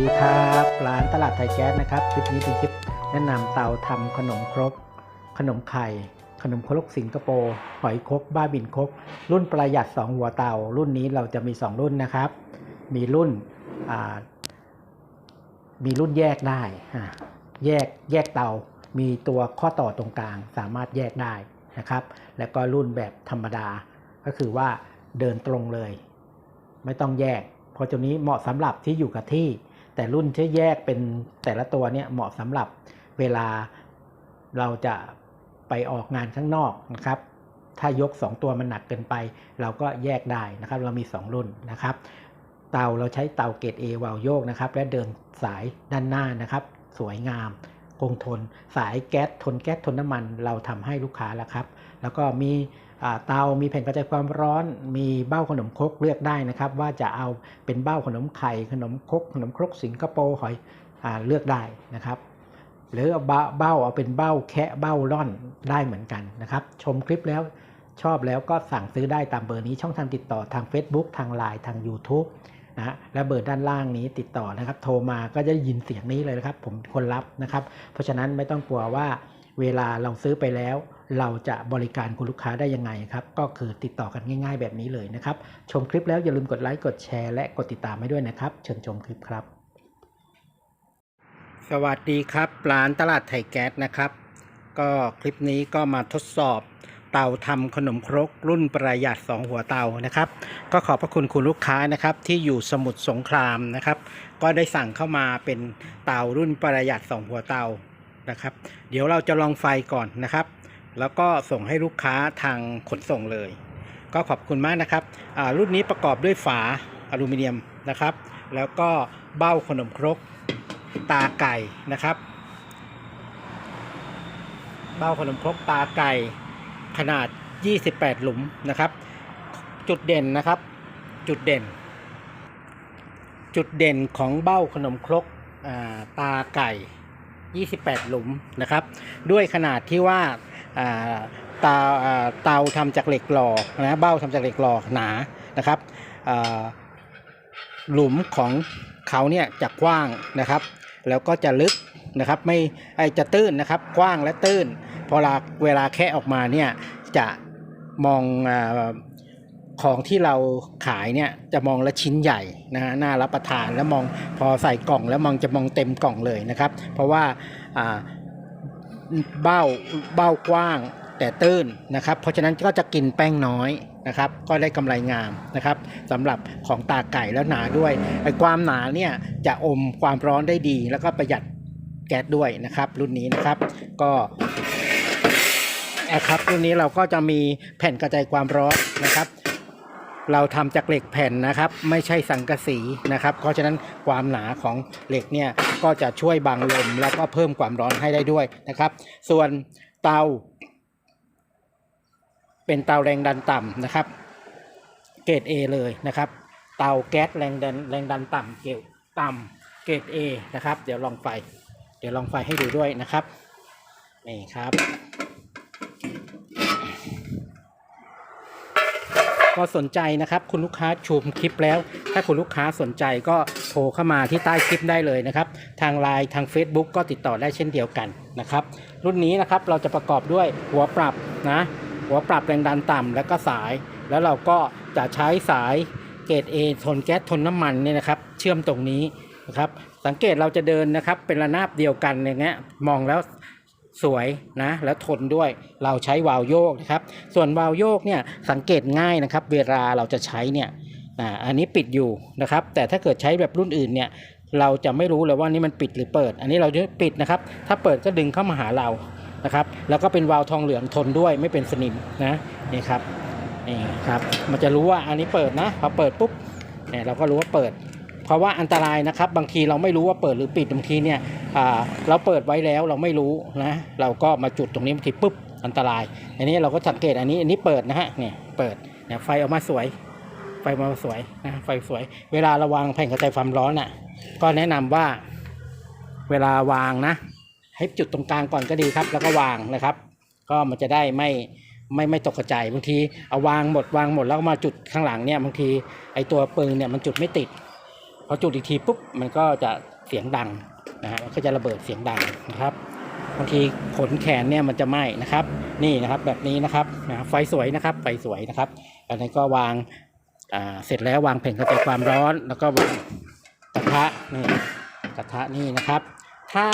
ดีครับร้านตลาดไทยแก๊สนะครับคลิปนี้เป็นคลิปแนะนำเตาทำขนมครก ขนมไข่ ขนมครกสิงคโปร์หอยครกบ้าบินครก รุ่นประหยัด 2 หัวเตา รุ่นนี้เราจะมี 2 รุ่นนะครับ มีรุ่นมีรุ่นแยกได้แยกแยกเตา มีตัวข้อต่อตรงกลาง สามารถแยกได้นะครับ แล้วก็รุ่นแบบธรรมดา ก็คือว่าเดินตรงเลย ไม่ต้องแยกเพราะตัวนี้เหมาะสำหรับที่อยู่กับที่ แต่รุ่นที่แยกเป็นแต่ละตัวเนี่ยเหมาะสำหรับเวลาเราจะไปออกงานข้างนอกนะครับ ถ้ายก 2 ตัวมันหนักเกินไป เราก็แยกได้นะครับ เรามี 2 รุ่นนะครับ เตาเราใช้เตาเกรด A วาลโยกนะครับ และเดินสายด้านหน้านะครับ สวยงาม คงทน สายแก๊สทนแก๊สทนน้ำมันเราทำให้ลูกค้าแล้วครับ แล้วก็มีเตา มีแผ่นกระจายความร้อน มีเบ้าขนมครกเลือกได้นะครับ ว่าจะเอาเป็นเบ้าขนมไข่ ขนมครกขนมครกสิงคโปร์หอยอเลือกได้นะครับ หรือเอาเบ้าเบ้าเอาเป็นเบ้าแคะเบ้าร่อนได้เหมือนกันนะครับ ชมคลิปแล้วชอบแล้วก็สั่งซื้อได้ตามเบอร์นี้ช่องทางติดต่อทาง Facebook ทาง Line ทาง YouTube นะฮะและเบอร์ด้านล่างนี้ติดต่อนะครับ โทรมาก็จะได้ยินเสียงนี้เลยนะครับ ผมคนรับนะครับ เพราะฉะนั้นไม่ต้องกลัวว่าเวลาเราซื้อไปแล้ว เราจะบริการคุณลูกค้าได้ยังไงครับ ก็คือติดต่อกันง่าย ๆ แบบนี้เลยนะครับ ชมคลิปแล้วอย่าลืมกดไลค์กดแชร์และกดติดตามให้ด้วยนะครับ เชิญชมคลิปครับ สวัสดีครับร้านตลาดไทยแก๊สนะครับ ก็คลิปนี้ก็มาทดสอบ เตาทำขนมครกรุ่นประหยัด 2 หัวเตานะครับ ก็ขอบพระคุณคุณลูกค้านะครับที่อยู่สมุทรสงครามนะครับ ก็ได้สั่งเข้ามาเป็นเตารุ่นประหยัด 2 หัวเตานะครับ เดี๋ยวเราจะลองไฟก่อนนะครับ แล้วก็ส่งให้ลูกค้าทางขนส่งเลย ก็ขอบคุณมากนะครับอ่ารุ่นนี้ประกอบด้วยฝาอลูมิเนียมนะครับ แล้วก็เบ้าขนมครกตาไก่นะครับ เบ้าขนมครกตาไก่ ขนาด 28 หลุมนะครับ จุดเด่นนะครับ จุดเด่น จุดเด่นของเบ้าขนมครกอ่าตาไก่ 28 หลุมนะครับ ด้วยขนาดที่ว่าเตาเตาทำจากเหล็กหล่อนะเบ้าทำจากเหล็กหล่อหนานะครับหลุมของเขาเนี่ยจะกว้างนะครับ แล้วก็จะลึกนะครับไม่ไอจะตื้นนะครับกว้างและตื้น พอเวลาเวลาแคะออกมาเนี่ยจะมองอของที่เราขายเนี่ยจะมองละชิ้นใหญ่นะฮะน่ารับประทานแล้วมองพอใส่กล่องแล้วมองจะมองเต็มกล่องเลยนะครับ เพราะว่าเบ้าเบ้ากว้างแต่ตื้นนะครับ เพราะฉะนั้นก็จะกินแป้งน้อยนะครับ ก็ได้กำไรงามนะครับสำหรับของตาไก่แล้วหนาด้วยไอ้ความหนาเนี่ยจะอมความร้อนได้ดี แล้วก็ประหยัดแก๊สด้วยนะครับ รุ่นนี้นะครับ ก็ นะครับรุ่นนี้เราก็จะมีแผ่นกระจายความร้อนนะครับ เราทำจากเหล็กแผ่นนะครับ ไม่ใช่สังกะสีนะครับ เพราะฉะนั้นความหนาของเหล็กเนี่ยก็จะช่วยบังลมแล้วก็เพิ่มความร้อนให้ได้ด้วยนะครับ ส่วนเตา เป็นเตาแรงดันต่ำนะครับ เกรด A เลยนะครับ เตาแก๊สแรงดันแรงดันต่ำเกรดต่ำเกรด A นะครับ เดี๋ยวลองไฟ เดี๋ยวลองไฟให้ดูด้วยนะครับนี่ครับ ก็สนใจนะครับคุณลูกค้าชมคลิปแล้ว ถ้าคุณลูกค้าสนใจก็โทรเข้ามาที่ใต้คลิปได้เลยนะครับ ทางไลน์ทาง Facebook ก็ติดต่อได้เช่นเดียวกันนะครับ รุ่นนี้นะครับเราจะประกอบด้วยหัวปรับนะหัวปรับแรงดันต่ำแล้วก็สาย แล้วเราก็จะใช้สายเกรด A ทนแก๊สทนน้ำมันเนี่ยนะครับ เชื่อมตรงนี้นะครับ สังเกตเราจะเดินนะครับเป็นระนาบเดียวกันอย่างเงี้ยมองแล้ว สวยนะแล้วทนด้วยเราใช้วาล์วโยกนะครับส่วนวาล์วโยกเนี่ยสังเกตง่ายนะครับ เวลาเราจะใช้เนี่ยอันนี้ปิดอยู่นะครับ แต่ถ้าเกิดใช้แบบรุ่นอื่นเนี่ยเราจะไม่รู้เลยว่านี่มันปิดหรือเปิด อันนี้เราจะปิดนะครับ ถ้าเปิดก็ดึงเข้ามาหาเรานะครับ แล้วก็เป็นวาล์วทองเหลืองทนด้วยไม่เป็นสนิมนะนี่ครับนี่ครับมันจะรู้ว่าอันนี้เปิดนะพอเปิดปุ๊บเนี่ยเราก็รู้ว่าเปิด เพราะว่าอันตรายนะครับ บางทีเราไม่รู้ว่าเปิดหรือปิดบางทีเนี่ยเราเปิดไว้แล้วเราไม่รู้นะเราก็มาจุดตรงนี้บางทีปุ๊บอันตราย อันนี้เราก็สังเกตอันนี้อันนี้เปิดนะฮะเนี่ยเปิดเนี่ยไฟออกมาสวย ไฟมาสวยนะไฟสวย เวลาระวางแผ่นกระจายความร้อนอะก็แนะนำว่าเวลาวางนะ ให้จุดตรงกลางก่อนก็ดีครับ แล้วก็วางนะครับ ก็มันจะได้ไม่ไม่ไม่ตกกระจายบางทีเอาวางหมดวางหมดแล้วมาจุดข้างหลังเนี่ยบางทีไอตัวปืนเนี่ยมันจุดไม่ติด พอจุดอีกทีปุ๊บมันก็จะเสียงดังนะฮะมันก็จะระเบิดเสียงดังนะครับบางทีขนแขนเนี่ยมันจะไหม้นะครับ นี่นะครับแบบนี้นะครับนะไฟสวยนะครับไฟสวยนะครับอันนี้ก็วางอ่าเสร็จแล้ววางแผ่นกระจายความร้อน แล้วก็วางกระทะนี่กระทะนี่นะครับ ถ้า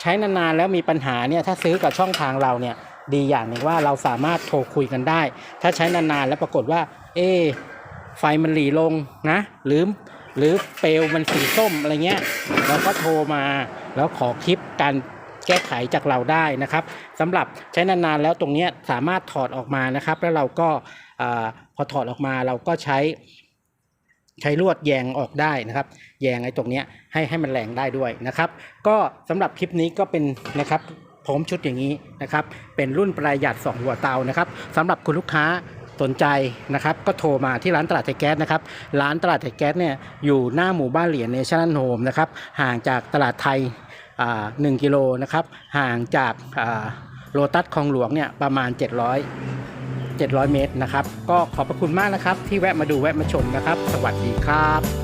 ใช้นานๆแล้วมีปัญหาเนี่ยถ้าซื้อกับช่องทางเราเนี่ยดีอย่างหนึ่งว่าเราสามารถโทรคุยกันได้ ถ้าใช้นานๆแล้วปรากฏว่า เอไฟมันหลีลงนะ หรือ หรือเปลวมันสีส้มอะไรเงี้ยเราก็โทรมาแล้วขอคลิปการแก้ไขจากเราได้นะครับสำหรับใช้นานๆแล้วตรงเนี้ยสามารถถอดออกมานะครับ แล้วเราก็อพอถอดออกมาเราก็ใช้ ใช้ลวดแยงออกได้นะครับ แยงไอ้ตรงเนี้ยให้ให้มันแรงได้ด้วยนะครับ ก็สำหรับคลิปนี้ก็เป็นนะครับพร้อมชุดอย่างนี้นะครับ เป็นรุ่นประหยัด 2 หัวเตานะครับสำหรับคุณลูกค้า สนใจนะครับก็โทรมาที่ร้านตลาดไทยแก๊สนะครับร้านตลาดไทยแก๊สเนี่ยอยู่หน้าหมู่บ้านเหรียญเนชั่นโฮมนะครับห่างจากตลาดไทยอ่า1กิโลนะครับห่างจากโลตัสคลองหลวงเนี่ยประมาณ 700 700 เมตรนะครับ ก็ขอบพระคุณมากนะครับ ที่แวะมาดูแวะมาชมนะครับ สวัสดีครับ